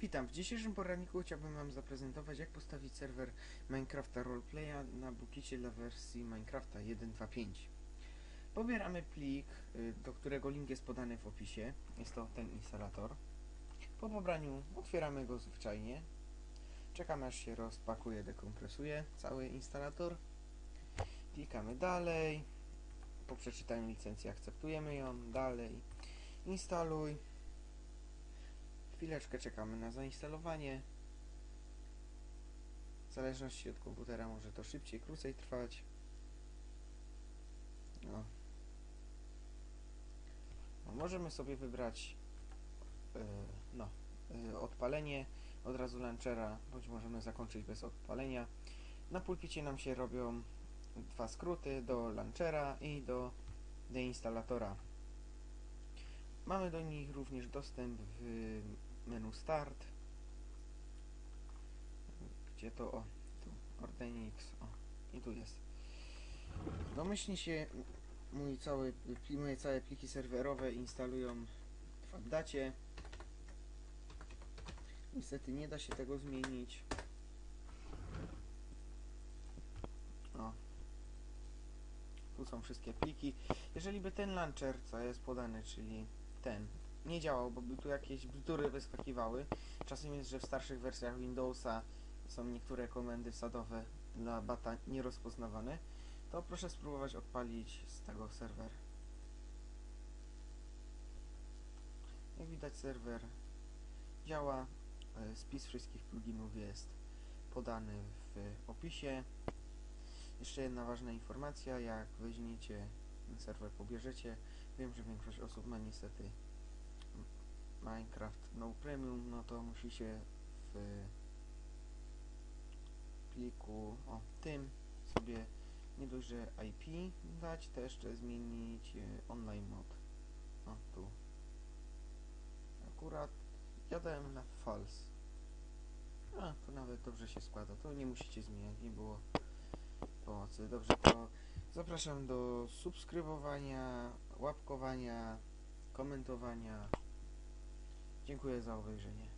Witam, w dzisiejszym poradniku chciałbym Wam zaprezentować jak postawić serwer Minecrafta Roleplaya na Bookicie dla wersji Minecrafta 1.2.5 Pobieramy plik, y, do którego link jest podany w opisie, jest to ten instalator. Po pobraniu otwieramy go zwyczajnie. Czekamy aż się rozpakuje, dekompresuje cały instalator. Klikamy dalej. Po przeczytaniu licencji akceptujemy ją, dalej. Instaluj Chwileczkę czekamy na zainstalowanie. W zależności od komputera może to szybciej, krócej trwać. No. No, możemy sobie wybrać yy, no, yy, odpalenie od razu launchera, bądź możemy zakończyć bez odpalenia. Na pulpicie nam się robią dwa skróty do launchera i do deinstalatora. Mamy do nich również dostęp w menu Start. Gdzie to? O, tu Ordenix. O, i tu jest. Domyślnie się mój cały, moje całe pliki serwerowe instalują w Abdacie. Niestety nie da się tego zmienić. O. Tu są wszystkie pliki. Jeżeli by ten launcher, co jest podany, czyli ten, nie działał, bo tu jakieś bzdury wyskakiwały. Czasem jest, że w starszych wersjach Windowsa są niektóre komendy wsadowe dla bata nierozpoznawane, to proszę spróbować odpalić z tego serwer. Jak widać serwer działa, e, spis wszystkich pluginów jest podany w opisie. Jeszcze jedna ważna informacja, jak weźmiecie serwer, pobierzecie, wiem, że większość osób ma niestety No Premium, no to musi się w pliku, o tym sobie nie dość, że IP dać, to jeszcze zmienić e, online mod. O, tu. Akurat ja dałem na false. A, to nawet dobrze się składa, to nie musicie zmieniać, nie było pomocy. Dobrze, to zapraszam do subskrybowania, łapkowania, komentowania. Dziękuję za obejrzenie.